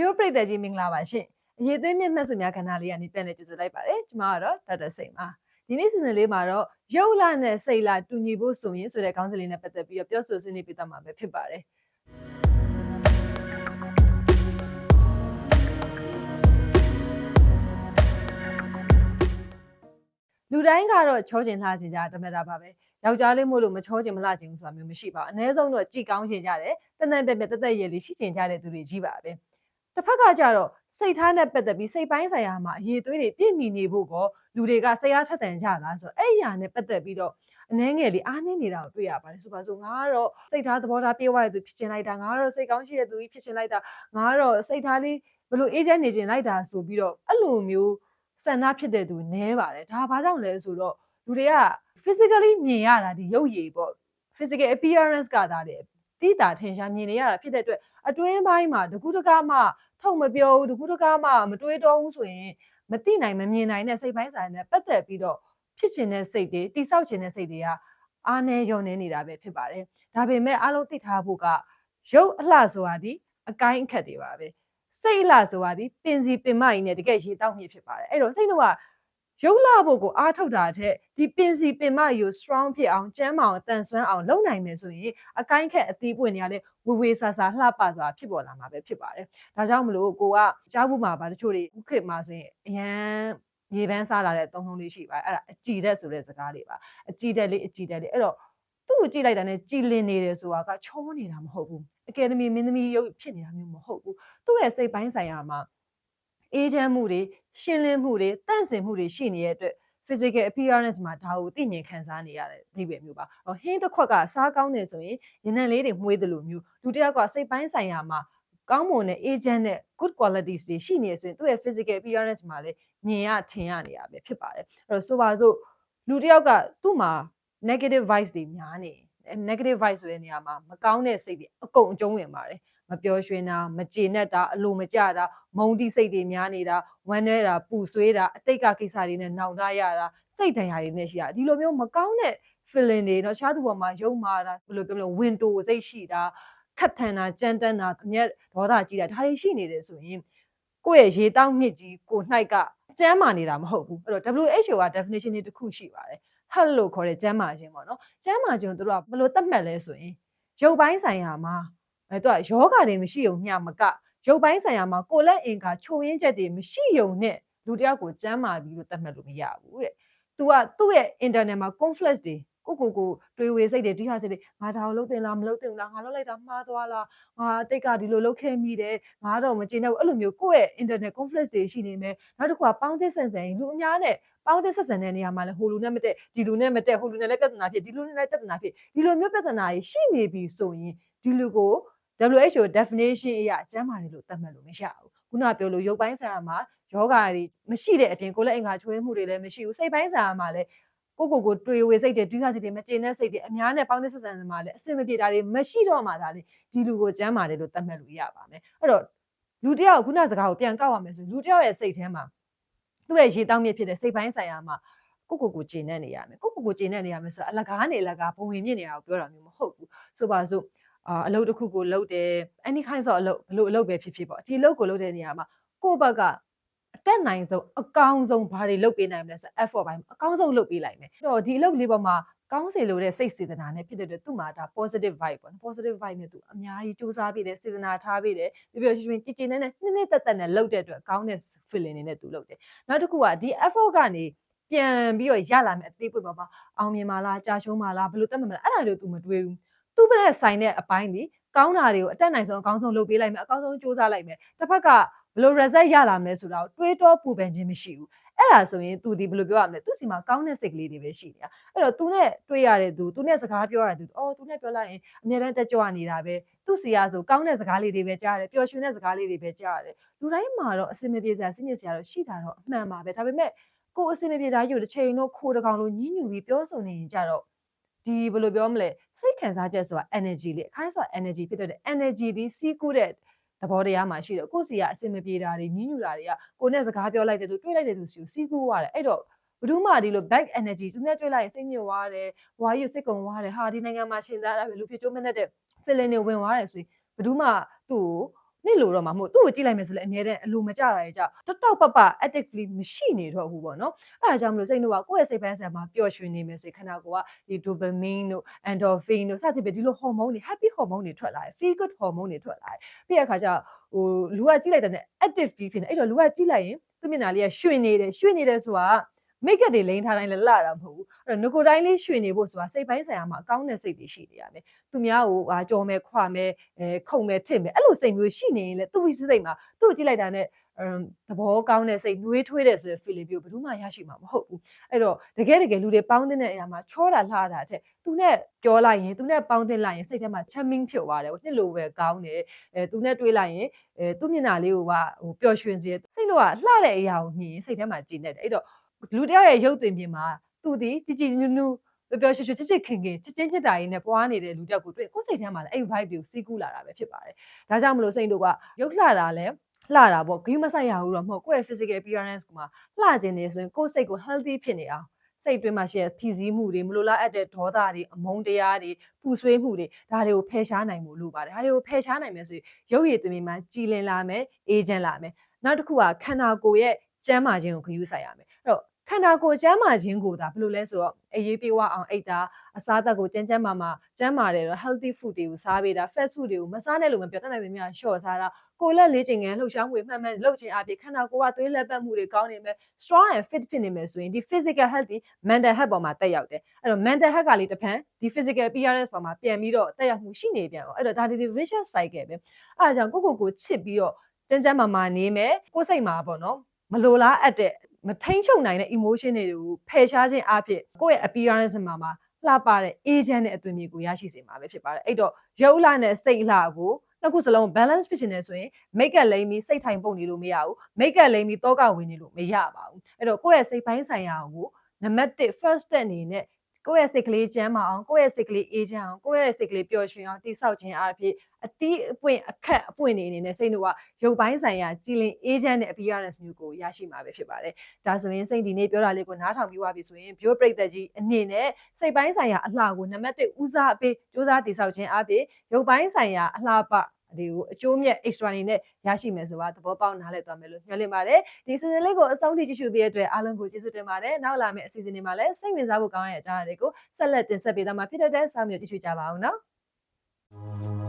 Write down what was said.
ဖြိုးပရိသတ်ကြီးမင်္ဂလာပါရှင်အရေးသွေးမြင့်မှတ်စုများကဏ္ဍလေးကနေပြန်လည်ကြိုဆိုလိုက်ပါတယ်ကျွန်မကတော့ဒေါက်တာစိန်ပါဒီနေ့စီစဉ်လေးမှာတော့ရုပ်လာနဲ့စိတ်လာတူညီဖို့ဆိုရင်ဆိုတဲ့ခေါင်းစဉ်လေးနဲ့ပတ်သက်ပြီးတော့ပြောဆိုဆွေးနွေးပြသမှာပဲဖြစ်ပါတယ်လူတိုင်းကတော့ချောကျင်လှကျင်ကြတမက်တာပါပဲယောက်ျားလေးမို့လို့မချောကျင်မလှကျင်ဘူးဆိုတာမျိုးမရှိပါဘူးအ ਨੇ ဆုံးတော့ကြည်ကောင်းကျင်ကြတယ်တန်တန်ပြက်ပြက်တက်တက်ရည်လေးရှိကျင်ကြတဲ့သူတွေကြီးပါပဲ တစ်ဖက်ကကြတော့စိတ်ထားနဲ့ပတ်သက်ပြီးစိတ်ပိုင်းဆိုင်ရာမှာအရေးသွေးတွေပြည့်မီနေဖို့ကောလူတွေကစိတ်အားထက်သန်ကြလားဆိုတော့အဲ့အရာနဲ့ပတ်သက်ပြီးတော့အနှဲငယ်လေးအားနည်းနေတာကိုတွေ့ရပါတယ်ဆိုပါစို့ငါကတော့စိတ်ထားသဘောထားပြေဝတဲ့သူဖြစ်ချင်လိုက်တာငါကတော့စိတ်ကောင်းရှိတဲ့သူကြီးဖြစ်ချင်လိုက်တာငါကတော့စိတ်ထားလေးဘလို့အေးချမ်းနေချင်လိုက်တာဆိုပြီးတော့အဲ့လိုမျိုးဆန္ဒဖြစ်တဲ့သူနည်းပါတယ်ဒါဘာကြောင့်လဲဆိုတော့လူတွေက physically မြင်ရတာဒီရုပ်ရည်ပေါ့ physical appearance ကဒါလေ တိတာထင်ရှားမြင်နေရတာဖြစ်တဲ့အတွက်အတွင်းပိုင်းမှာတကူတကားမှထုတ်မပြောဘူးတကူတကားမှမတွေးတော့ဘူးဆိုရင်မသိနိုင်မမြင်နိုင်တဲ့စိတ်ပိုင်းဆိုင်နဲ့ပတ်သက်ပြီးတော့ဖြစ်ချင်တဲ့စိတ်တွေတိဆောက်ချင်တဲ့စိတ်တွေကအားနည်းညော့နေနေတာပဲဖြစ်ပါတယ်ဒါပေမဲ့အားလုံးသိထားဖို့ကရုပ်အလှဆိုတာဒီအကိုင်းအခက်တွေပါပဲစိတ်အလှဆိုတာဒီပင်စီပင်မကြီးနဲ့တကယ်ရေတောက်မြစ်ဖြစ်ပါတယ်အဲ့တော့စိတ်တော့က ရုပ်လာဖို့ကိုအားထုတ်တာတဲ့ဒီပင်စီပင်မကြီးကို strong ဖြစ်အောင်ကျန်းမာအောင်တန်ဆွမ်းအောင်လုပ်နိုင်မယ်ဆိုရင်အကိုင်းခက်အသီးပွင့်တွေကလည်းဝေဝေဆာဆာလှပစွာဖြစ်ပေါ်လာမှာပဲဖြစ်ပါတယ်။ဒါကြောင့်မလို့ကိုကကြားဖို့မှာပါတချို့တွေဥခေတ်မှာဆိုရင်အရန်ရေပန်းစားလာတဲ့သုံးလုံးလေးရှိပါတယ်အဲ့ဒါအကြည်တက်ဆိုတဲ့စကားလေးပါအကြည်တက်လေးအကြည်တက်လေးအဲ့တော့သူ့ကိုကြည့်လိုက်တာနဲ့ကြည်လင်နေတယ်ဆိုတာကချောနေတာမဟုတ်ဘူးအကယ်ဒမီမင်းသမီးရုပ်ဖြစ်နေတာမျိုးမဟုတ်ဘူးသူ့ရဲ့စိတ်ပိုင်းဆိုင်ရာမှာ အေးချမ်းမှုတွေရှင်းလင်းမှုတွေတန့်စင်မှုတွေရှိနေတဲ့အတွက် physical appearance မှာဒါကိုသိမြင်ခံစားနေရတဲ့အိဗယ်မျိုးပါ။ဟိန်းတစ်ခွက်ကစားကောင်းနေဆိုရင်ရနံလေးတွေမှုေးတယ်လို့မျိုးလူတစ်ယောက်ကစိတ်ပိုင်းဆိုင်ရာမှာကောင်းမွန်တဲ့ agent နဲ့ good qualities တွေရှိနေဆိုရင်သူ့ရဲ့ physical appearance မှာလည်းမြင်ရထင်ရနေရပဲဖြစ်ပါတယ်။အဲ့တော့ဆိုပါစို့လူတစ်ယောက်ကသူ့မှာ negative vibes တွေများနေ negative vibes ဆိုတဲ့နေရာမှာမကောင်းတဲ့စိတ်တွေအကုန်အကျုံးဝင်ပါတယ်။ မပျော်ရွှင်တာမကျေနပ်တာအလိုမကျတာမုန်းတိစိတ်တွေများနေတာဝမ်းနေတာပူဆွေးတာအတိတ်ကကိစ္စတွေနဲ့နှောင်တရတာစိတ်ဒဏ်ရာတွေနဲ့ရှိတာဒီလိုမျိုးမကောင်းတဲ့ feeling တွေเนาะခြားသူပေါ်မှာယုံမာတာဘယ်လိုပြောမလဲ window စိတ်ရှိတာခတ်ထန်တာကြမ်းတမ်းတာအမျက်ဒေါသကြီးတာဒါတွေရှိနေတယ်ဆိုရင်ကိုယ့်ရဲ့ရေတောင်းမြစ်ကြီးကိုနှိုက်ကကျမ်းမာနေတာမဟုတ်ဘူးအဲ့တော့ WHO က definition တွေတစ်ခုရှိပါတယ် health လို့ခေါ်တဲ့ကျမ်းမာခြင်းပေါ့နော်ကျမ်းမာခြင်းတို့ကဘယ်လိုသတ်မှတ်လဲဆိုရင်ရုပ်ပိုင်းဆိုင်ရာမှာ အဲသူကယောဂတွေမရှိုံမျှမကရုပ်ပိုင်းဆိုင်ရာမှာကိုလက်အင်္ကာချိုရင်းချက်တွေမရှိုံနဲ့လူတယောက်ကိုကျမ်းမာပြီလို့သတ်မှတ်လို့မရဘူးတဲ့။ तू ကသူ့ရဲ့ internet မှာ conflict တွေကိုကိုကိုတွေးဝေစိတ်တွေဒီဟာစိတ်တွေငါဒါကိုလုပ်တင်လားမလုပ်တင်ဘူးလားငါလုပ်လိုက်တာမှားသွားလားငါတိတ်ကဒီလိုလုပ်ခဲ့မိတယ်ငါတော့မကျေနပ်ဘူးအဲ့လိုမျိုးကိုယ့်ရဲ့ internet conflict တွေရှိနေမယ်နောက်တစ်ခုကပေါင်းသစ်ဆန်ဆန်လူအများနဲ့ပေါင်းသစ်ဆက်ဆံတဲ့နေရာမှာလည်းဟိုလူနဲ့မတက်ဒီလူနဲ့မတက်ဟိုလူနဲ့လည်းပြဿနာဖြစ်ဒီလူနဲ့လည်းပြဿနာဖြစ်ဒီလိုမျိုးပြဿနာကြီးရှိနေပြီဆိုရင်ဒီလူကို WHO definition အရကျမ်းမာတယ်လို့သတ်မှတ်လို့မရဘူးခုနပြောလို့ရုပ်ပိုင်းဆိုင်ရာမှာယောဂါတွေမရှိတဲ့အပြင်ကိုယ်လက်အင်္ဂါချွေးမှုတွေလည်းမရှိဘူးစိတ်ပိုင်းဆိုင်ရာမှာလည်းကိုကိုကိုတွေးဝေစိတ်တွေဒွိခစိတ်တွေမကျေနပ်စိတ်တွေအများနဲ့ပေါင်းတဲ့ဆက်ဆံမှာလည်းအဆင်မပြေတာတွေမရှိတော့မှသာလေဒီလူကိုကျမ်းမာတယ်လို့သတ်မှတ်လို့ရပါမယ်အဲ့တော့လူတယောက်ခုနစကားကိုပြန်ကောက်ရမယ်ဆိုလူတယောက်ရဲ့စိတ်ထဲမှာသူ့ရဲ့ရေတောင်းမြစ်ဖြစ်တဲ့စိတ်ပိုင်းဆိုင်ရာမှာကိုကိုကိုကျေနပ်နေရမယ်ကိုကိုကိုကျေနပ်နေရမယ်ဆိုတော့အလကားနေအလကားဘုံဝင်မြင့်နေတာကိုပြောတာမျိုးမဟုတ်ဘူးဆိုပါစို့ အာအလုပ်တစ်ခုကိုလုပ်တယ် any kind of အလုပ်ဘလို့အလုပ်ပဲဖြစ်ဖြစ်ပေါ့ဒီအလုပ်ကိုလုပ်တဲ့နေရာမှာကိုယ့်ဘက်ကအတက်နိုင်ဆုံးအကောင်းဆုံးဘာတွေလုပ်ပေးနိုင်မလဲဆို effort ပိုင်းအကောင်းဆုံးလုပ်ပေးလိုက်မယ်အဲ့တော့ဒီအလုပ်လေးပေါ်မှာကောင်းစေလို့တဲ့စိတ်စေတနာနဲ့ဖြစ်တဲ့အတွက်သူ့မှာဒါ positive vibe ပေါ့နော် positive vibe နဲ့သူအများကြီးစူးစမ်းပေးတယ်စေတနာထားပေးတယ်ပြပြရွှင်ရွှင်ကြည်ကြည်နဲ့နဲ့နှစ်နှစ်သက်သက်နဲ့လုပ်တဲ့အတွက်ကောင်းတဲ့ feeling တွေနဲ့သူလုပ်တယ်နောက်တစ်ခုကဒီ effort ကနေပြန်ပြီးတော့ရလာမယ်အသေးပွင့်ပါပါအောင်မြင်ပါလားကြာရှုံးပါလားဘယ်လိုတတ်မှတ်မလဲအဲ့ဒါတွေကို तू မတွေးဘူး သူ့ဘက်ဆိုင်တဲ့အပိုင်းဒီကောင်းတာတွေကိုအတက်နိုင်ဆုံးအကောင်းဆုံးလုပ်ပေးလိုက်မယ်အကောင်းဆုံးစူးစမ်းလိုက်မယ်တစ်ဖက်ကဘယ်လို result ရလာမလဲဆိုတာကိုတွေးတောပူပန်ခြင်းမရှိဘူးအဲ့ဒါဆိုရင် तू ဒီဘယ်လိုပြောရမလဲသူစီမှာကောင်းတဲ့စိတ်ကလေးတွေပဲရှိနေတာအဲ့တော့ तू နဲ့တွေးရတဲ့ तू तू နဲ့စကားပြောရတဲ့ तू အော် तू နဲ့ပြောလိုက်ရင်အများတန်းတက်ကြွနေတာပဲသူစီရဆိုကောင်းတဲ့စကားလေးတွေပဲကြားရတယ်ပျော်ရွှင်တဲ့စကားလေးတွေပဲကြားရတယ်လူတိုင်းမှာတော့အစင်မပြေစရာစိညစ်စရာတော့ရှိတာတော့အမှန်ပါပဲဒါပေမဲ့ကိုယ်အစင်မပြေတာယူတစ်ချိန်တော့ခိုးတကောင်လိုညှဉ်းညူပြီးပြောဆိုနေရင်ကြတော့ ဒီဘယ်လိုပြောမလဲစိတ်ခံစားချက်ဆိုတာ energy လေအခိုင်းဆိုတာ energy ဖြစ်တဲ့ energy ဒီစီးကူးတဲ့သဘောတရားမှာရှိတယ်ကိုယ့်စီကအစင်မပြေတာတွေညှဉ်းညူတာတွေကကိုယ်နဲ့စကားပြောလိုက်တဲ့သူတွေးလိုက်တဲ့သူစီကိုစီးကူးရတယ်အဲ့တော့ဘယ်သူမှဒီလို back energy သူနဲ့တွေ့လိုက်ရင်စိတ်ညစ်သွားတယ်။ဘွားကြီးစိတ်ကုံသွားတယ်။ဟာဒီနိုင်ငံမှာရှင်သားတာပဲလူဖြစ်ကျိုးမနဲ့တဲ့ feeling တွေဝင်သွားတယ်ဆိုရင်ဘယ်သူမှသူ့ကို နနှစ်လို့တော့မှမဟုတ်သူ့ကိုကြည့်လိုက်မယ်ဆိုလည်းအများတဲ့အလိုမကြတာရဲ့ကြောင့်တောက်တောက်ပပ actively မရှိနေတော့ဘူးပေါ့နော်အဲ့ဒါကြောင့်မလို့စိတ်တို့ကကိုယ့်ရဲ့စိတ်ပိုင်းဆိုင်မှာပျော်ရွှင်နေမယ်ဆိုရင်ခန္ဓာကိုယ်ကဒီ dopamine တို့ endorphin တို့စသဖြင့်ဒီလို hormone တွေ happy hormone တွေထွက်လာတယ် feel good hormone တွေထွက်လာတယ်ပြီးတဲ့အခါကျဟိုလူကကြည့်လိုက်တဲ့နဲ့ active feel ဖြစ်နေအဲ့တော့လူကကြည့်လိုက်ရင်သူ့မျက်နှာလေးကရွှင်နေတယ်ရွှင်နေတယ်ဆိုတာ မိတ်ကပ်တွေလိန်ထားတိုင်းလည်းလှတာမဟုတ်ဘူးအဲ့တော့ငကိုတိုင်းလေးရွှင်နေဖို့ဆိုတာစိတ်ပိုင်းဆိုင်ရာမှာအကောင်းတဲ့စိတ်တွေရှိနေရမယ်သူများကိုဟာကြော်မယ်ခွာမယ်အဲခုံမယ်ထစ်မယ်အဲ့လိုစိတ်မျိုးရှိနေရင်လည်းသူ့ဝိစိစိတ်မှာသူ့ကိုကြည့်လိုက်တာနဲ့အမ်သဘောကောင်းတဲ့စိတ်နှွေးထွေးတဲ့ဆိုတဲ့ feeling မျိုးဘယ်သူမှရရှိမှာမဟုတ်ဘူးအဲ့တော့တကယ်တကယ်လူတွေပေါင်းတဲ့အရာမှာချောတာလှတာတဲ့သူနဲ့ပြောလိုက်ရင်သူနဲ့ပေါင်းတင်လိုက်ရင်စိတ်ထဲမှာ charming ဖြစ်သွားတယ်ဟိုနှစ်လိုပဲကောင်းတယ်အဲသူနဲ့တွေးလိုက်ရင်အဲသူ့မျက်နှာလေးကိုကဟိုပျော်ရွှင်စေစိတ်လို့ကလှတဲ့အရာကိုမြင်ရင်စိတ်ထဲမှာကြည်နေတယ်အဲ့တော့ လူတယောက်ရဲ့ရုပ်သွင်ပြင်မှာသူဒီကြည်ကြည်နူးနူးပျော်ပျော်ရွှင်ရွှင်ချစ်ချစ်ခင်ခင်ချစ်ချင်းချစ်တာရင်းနဲ့ပွားနေတဲ့လူတယောက်ကိုတွေ့ကိုယ်စိတ်ထဲမှာလည်းအဲ့ vibe တွေကိုစီးကူးလာတာပဲဖြစ်ပါတယ်။ဒါကြောင့်မလို့စိတ်တို့ကရုပ်လှတာလည်းလှတာပေါ့ဂိမ်းမဆိုင်ရဘူးတော့မဟုတ်ကိုယ့်ရဲ့ physical appearance ကမှလှခြင်းနေဆိုရင်ကိုယ့်စိတ်ကို healthy ဖြစ်နေအောင်စိတ်အတွင်းမှာရှိတဲ့ဖြီးစည်းမှုတွေမလိုလားအပ်တဲ့ဒေါသတွေအမုန်းတရားတွေပူဆွေးမှုတွေဒါတွေကိုဖယ်ရှားနိုင်မှုလိုပါတယ်။ဒါတွေကိုဖယ်ရှားနိုင်မယ်ဆိုရင်ရုပ်ရည်သွင်ပြင်မှာကြည်လင်လာမယ်အေးချမ်းလာမယ်။နောက်တစ်ခုကခန္ဓာကိုယ်ရဲ့ကျန်းမာခြင်းကိုဂရုစိုက်ရမယ်။အဲ့တော့ ခန္ဓာကိုယ်ကျန်းမာခြင်းကိုဒါဘယ်လိုလဲဆိုတော့အရေးပြေဝအောင်အိတ်တာအစားအသောက်ကိုကျန်းကျန်းမာမာကျန်းမာတယ်တော့ healthy food တွေကိုစားပေးတာ fast food တွေကိုမစားနဲ့လို့မပြောတတ်နိုင်ပေမဲ့လျှော့စားတာကိုယ်လက်လေးချင်ငယ်လှုပ်ရှားမှုတွေမှန်မှန်လှုပ်ခြင်းအပြင်ခန္ဓာကိုယ်ကသွေးလက်ပတ်မှုတွေကောင်းနေမယ် strong and fit ဖြစ်နေမယ်ဆိုရင်ဒီ physical health ဒီ mental health ပေါ်မှာတက်ရောက်တယ်အဲ့တော့ mental health ကလေးတစ်ဖန်ဒီ physical appearance ပေါ်မှာပြန်ပြီးတော့တက်ရောက်မှုရှိနေပြန်အောင်အဲ့တော့ဒါဒီ vicious cycle ပဲအဲ့ဒါကြောင့်ကိုယ့်ကိုယ်ကိုချစ်ပြီးတော့ကျန်းကျန်းမာမာနေမယ်ကိုယ်စိတ်မှာပေါ့နော်မလိုလားအပ်တဲ့ မထိန်ချုပ်နိုင်တဲ့ emotion တွေကိုဖယ်ရှားခြင်းအဖြစ်ကိုယ့်ရဲ့ appearance မှာမှာလှပတဲ့ agent နဲ့အသွင်မျိုးကိုရရှိစေမှာပဲဖြစ်ပါတယ်အဲ့တော့ရုပ်လှနဲ့စိတ်လှကိုနှစ်ခုစလုံး balance ဖြစ်နေဆိုရင် make up လိမ့်ပြီးစိတ်ထိုင်ပုတ်နေလို့မရဘူး make up လိမ့်ပြီးတောကဝင်နေလို့မရပါဘူးအဲ့တော့ကိုယ့်ရဲ့စိတ်ပိုင်းဆိုင်ရာကိုနံပါတ်1 first step အနေနဲ့ ကိုယ့်ရဲ့စိတ်ကလေးကျန်းမာအောင်ကိုယ့်ရဲ့စိတ်ကလေးအေးချမ်းအောင်ကိုယ့်ရဲ့စိတ်ကလေးပျော်ရွှင်အောင်တိဆောက်ခြင်းအဖြစ်အတီးအပွင့်အခက်အပွင့်နေအနေနဲ့စိတ်တို့ကရုပ်ပိုင်းဆိုင်ရာကြည်လင်အေးချမ်းတဲ့ appearance မျိုးကိုရရှိမှာပဲဖြစ်ပါတယ်။ဒါဆိုရင်စိတ်ဒီနေ့ပြောတာလေးကိုနားထောင်ပြီးသွားပြီဆိုရင် bio ပရိသတ်ကြီးအနေနဲ့စိတ်ပိုင်းဆိုင်ရာအလှကိုနံပါတ်1ဦးစားပေးစူးစမ်းတိဆောက်ခြင်းအဖြစ်ရုပ်ပိုင်းဆိုင်ရာအလှပ ဒီကိုအကျိုးမြတ် extra အနေနဲ့ရရှိမယ်ဆိုတာသဘောပေါက်နားလည်သွားမယ်လို့မျှော်လင့်ပါတယ်ဒီ season လေးကိုအဆုံးထိကြည့်ရှုပေးတဲ့အတွက်အားလုံးကိုကျေးဇူးတင်ပါတယ်နောက်လာမယ့်အစီအစဉ်တွေမှာလည်းစိတ်ဝင်စားဖို့ကောင်းတဲ့အကြောင်းအရာတွေကိုဆက်လက်တင်ဆက်ပေးသွားမှာဖြစ်တဲ့အတွက်စောင့်မျှော်ကြည့်ရှုကြပါအောင်နော်